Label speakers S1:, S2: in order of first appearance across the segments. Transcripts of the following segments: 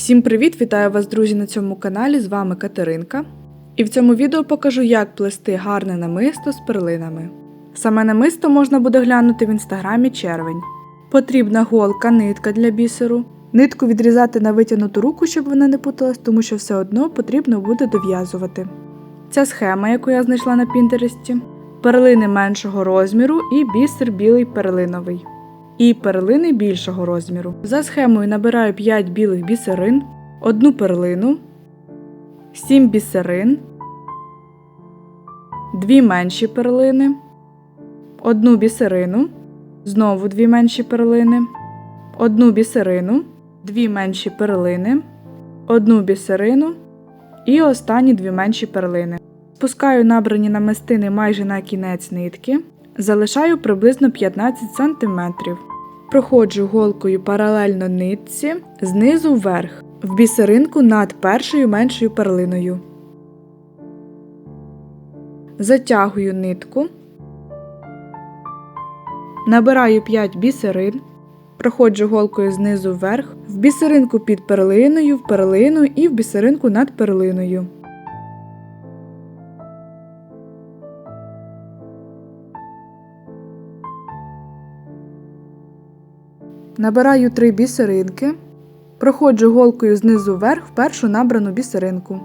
S1: Всім привіт! Вітаю вас, друзі, на цьому каналі. З вами Катеринка. І в цьому відео покажу, як плести гарне намисто з перлинами. Саме намисто можна буде глянути в інстаграмі червень. Потрібна голка, нитка для бісеру. Нитку відрізати на витягнуту руку, щоб вона не путалась, тому що все одно потрібно буде дов'язувати. Ця схема, яку я знайшла на Пінтересті, перлини меншого розміру і бісер білий перлиновий. І перлини більшого розміру. За схемою набираю 5 білих бісерин, одну перлину, 7 бісерин, 2 менші перлини, одну бісерину, знову 2 менші перлини, одну бісерину, 2 менші перлини, одну бісерину і останні 2 менші перлини. Спускаю набрані намистини майже на кінець нитки, залишаю приблизно 15 см. Проходжу голкою паралельно нитці знизу вверх, в бісеринку над першою меншою перлиною. Затягую нитку, набираю 5 бісерин, проходжу голкою знизу вверх, в бісеринку під перлиною, в перлину і в бісеринку над перлиною. Набираю 3 бісеринки, проходжу голкою знизу вверх в першу набрану бісеринку.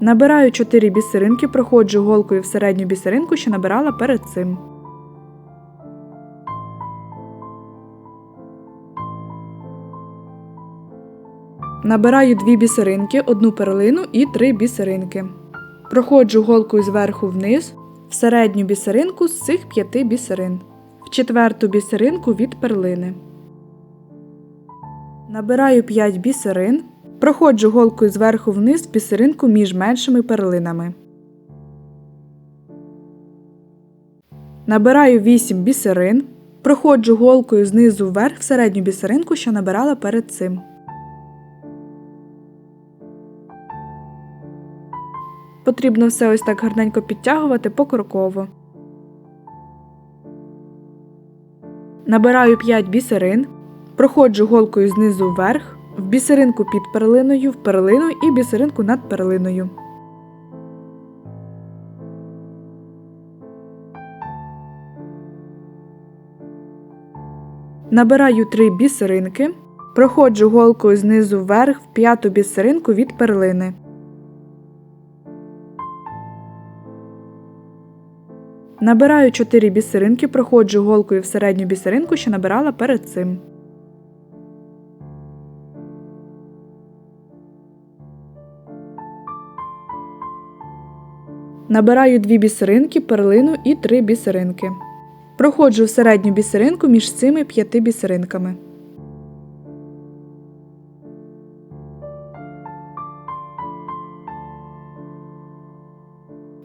S1: Набираю 4 бісеринки, проходжу голкою в середню бісеринку, що набирала перед цим. Набираю 2 бісеринки, одну перлину і 3 бісеринки. Проходжу голкою зверху вниз в середню бісеринку з цих п'яти бісерин, в четверту бісеринку від перлини. Набираю 5 бісерин, проходжу голкою зверху вниз в бісеринку між меншими перлинами. Набираю 8 бісерин, проходжу голкою знизу вверх в середню бісеринку, що набирала перед цим. Потрібно все ось так гарненько підтягувати покроково. Набираю 5 бісерин, проходжу голкою знизу вверх, в бісеринку під перлиною, в перлину і бісеринку над перлиною. Набираю 3 бісеринки, проходжу голкою знизу вверх в п'яту бісеринку від перлини. Набираю 4 бісеринки, проходжу голкою в середню бісеринку, що набирала перед цим. Набираю 2 бісеринки, перлину і 3 бісеринки. Проходжу в середню бісеринку між цими 5 бісеринками.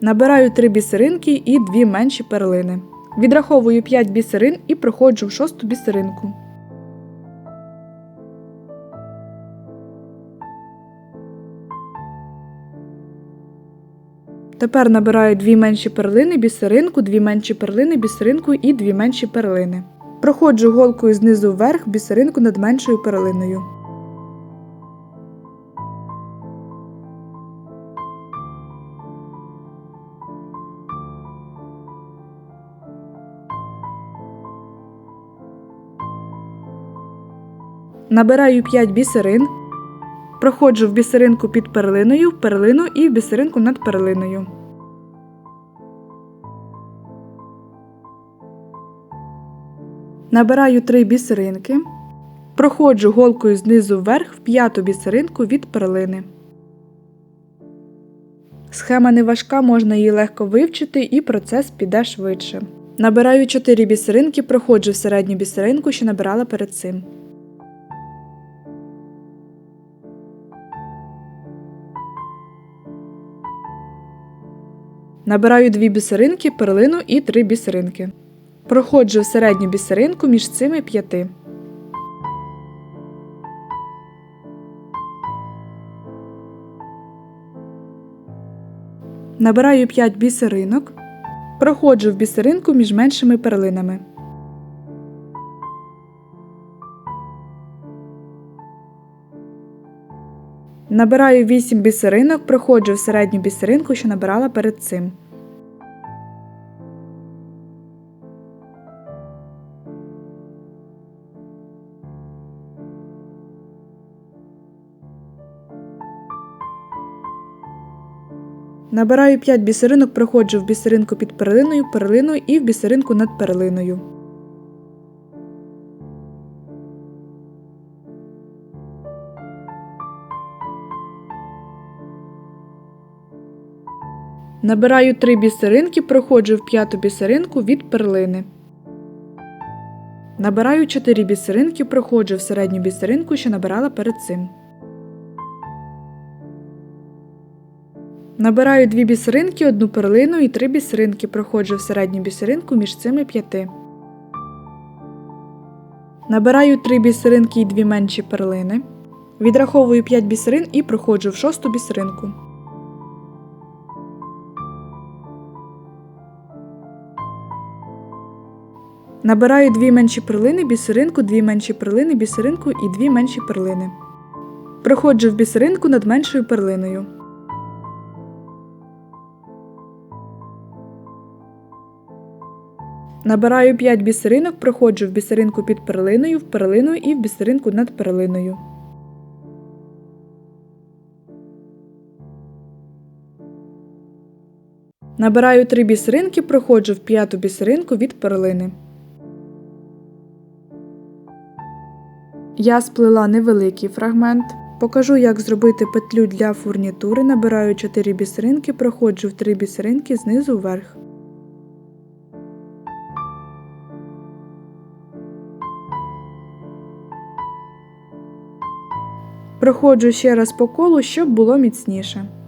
S1: Набираю 3 бісеринки і 2 менші перлини. Відраховую 5 бісерин і проходжу в шосту бісеринку. Тепер набираю 2 менші перлини, бісеринку, 2 менші перлини, бісеринку і 2 менші перлини. Проходжу голкою знизу вверх бісеринку над меншою перлиною. Набираю 5 бісерин, проходжу в бісеринку під перлиною, в перлину і в бісеринку над перлиною. Набираю 3 бісеринки, проходжу голкою знизу вверх в п'яту бісеринку від перлини. Схема не важка, можна її легко вивчити і процес піде швидше. Набираю 4 бісеринки, проходжу в середню бісеринку, що набирала перед цим. Набираю 2 бісеринки, перлину і 3 бісеринки. Проходжу середню бісеринку між цими 5. Набираю 5 бісеринок. Проходжу в бісеринку між меншими перлинами. Набираю 8 бісеринок, проходжу в середню бісеринку, що набирала перед цим. Набираю 5 бісеринок, проходжу в бісеринку під перлиною, перлиною і в бісеринку над перлиною. Набираю 3 бісеринки, проходжу в п'яту бісеринку від перлини. Набираю 4 бісеринки, проходжу в середню бісеринку, що набирала перед цим. Набираю 2 бісеринки, одну перлину і 3 бісеринки, проходжу в середню бісеринку між цими 5. Набираю 3 бісеринки і 2 менші перлини. Відраховую 5 бісерин і проходжу в шосту бісеринку. Набираю 2 менші перлини, бісеринку, 2 менші перлини, бісеринку і 2 менші перлини. Проходжу в бісеринку над меншою перлиною. Набираю 5 бісеринок, проходжу в бісеринку під перлиною, в перлину і в бісеринку над перлиною. Набираю 3 бісеринки, проходжу в п'яту бісеринку від перлини. Я сплела невеликий фрагмент. Покажу, як зробити петлю для фурнітури. Набираю 4 бісеринки, проходжу в 3 бісеринки знизу вверх. Проходжу ще раз по колу, щоб було міцніше.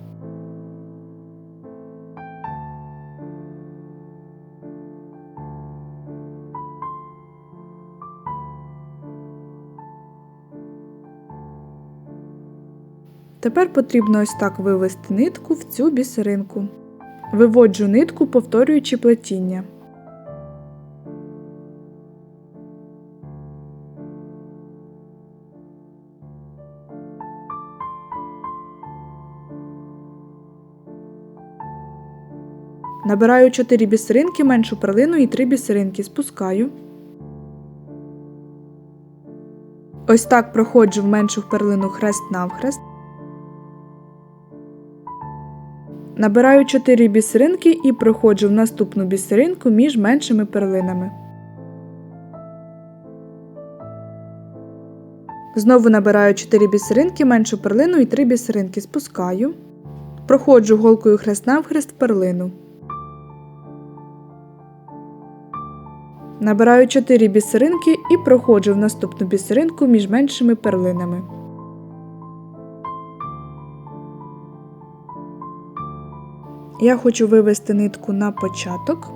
S1: Тепер потрібно ось так вивести нитку в цю бісеринку. Виводжу нитку, повторюючи плетіння. Набираю 4 бісеринки, меншу перлину і 3 бісеринки спускаю. Ось так проходжу в меншу перлину хрест-навхрест. Набираю 4 бісеринки і проходжу в наступну бісеринку між меншими перлинами. Знову набираю 4 бісеринки, меншу перлину і 3 бісеринки спускаю. Проходжу голкою хрест-навхрест перлину. Набираю 4 бісеринки і проходжу в наступну бісеринку між меншими перлинами. Я хочу вивести нитку на початок.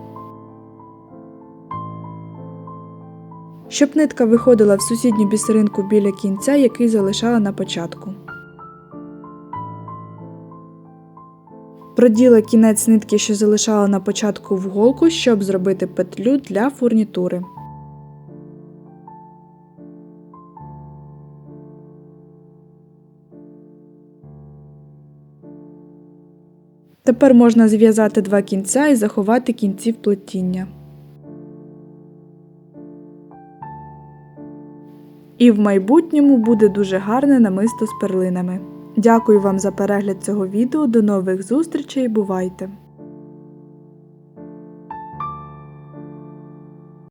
S1: Щоб нитка виходила в сусідню бісеринку біля кінця, який залишала на початку. Проділа кінець нитки, що залишала на початку в голку, щоб зробити петлю для фурнітури. Тепер можна зв'язати два кінця і заховати кінці в плетіння. І в майбутньому буде дуже гарне намисто з перлинами. Дякую вам за перегляд цього відео. До нових зустрічей. Бувайте!